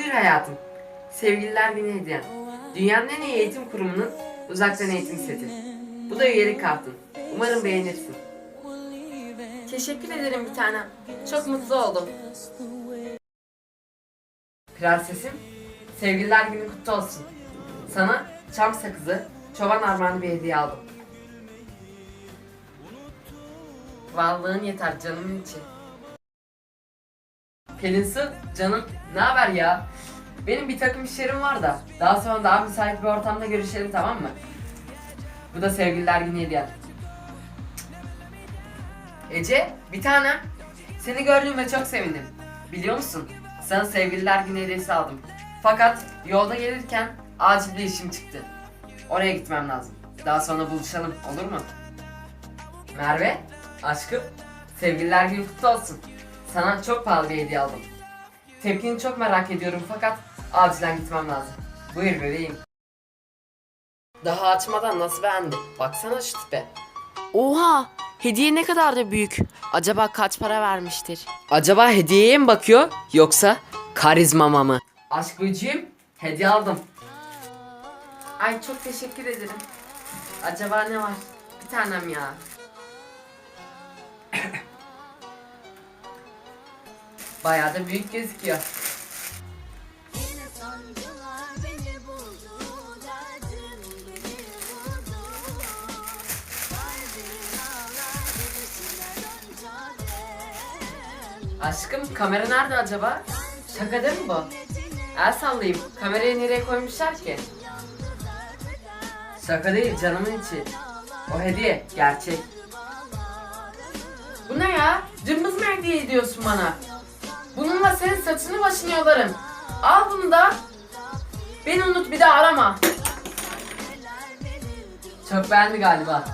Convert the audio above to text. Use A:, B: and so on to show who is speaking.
A: hayatım. Sevgililer günü hediyen. Dünyanın en iyi eğitim kurumunun uzaktan eğitim seti. Bu da üyelik kartın. Umarım beğenirsin.
B: Teşekkür ederim bir tanem. Çok mutlu oldum.
A: Prensesim, sevgililer günü kutlu olsun. Sana çam sakızı, çoban armağanı bir hediye aldım. Varlığın yeter canımın içi. Pelin canım ne haber ya? Benim bir takım işlerim var da daha sonra daha müsait bir ortamda görüşelim tamam mı? Bu da sevgililer günü hediyem. Ece, bir tanem. Seni gördüğüme çok sevindim. Biliyor musun? Sana sevgililer günü hediyesi aldım. Fakat yolda gelirken acil bir işim çıktı. Oraya gitmem lazım. Daha sonra buluşalım, olur mu? Merve, aşkım, sevgililer günü kutlu olsun. Sana çok pahalı bir hediye aldım. Tepkini çok merak ediyorum fakat acilen gitmem lazım. Buyur bebeğim. Daha açmadan nasıl beğendi? Baksana şu tipe.
B: Oha! Hediye ne kadar da büyük. Acaba kaç para vermiştir?
A: Acaba hediyeye mi bakıyor yoksa karizmama mı? Aşk böceğim hediye aldım.
B: Ay çok teşekkür ederim. Acaba ne var? Bir tanem ya.
A: Bayağı da büyük gözüküyor. Aşkım kamera nerede acaba? Şaka değil mi bu? El sallayayım. Kamerayı nereye koymuşlar ki? Şaka değil canımın içi. O hediye gerçek. Bu ne ya? Cımbız mı hediye ediyorsun bana? Bununla senin saçını başını yolarım. Al bunu da. Beni unut bir daha arama. Çok beğendi galiba.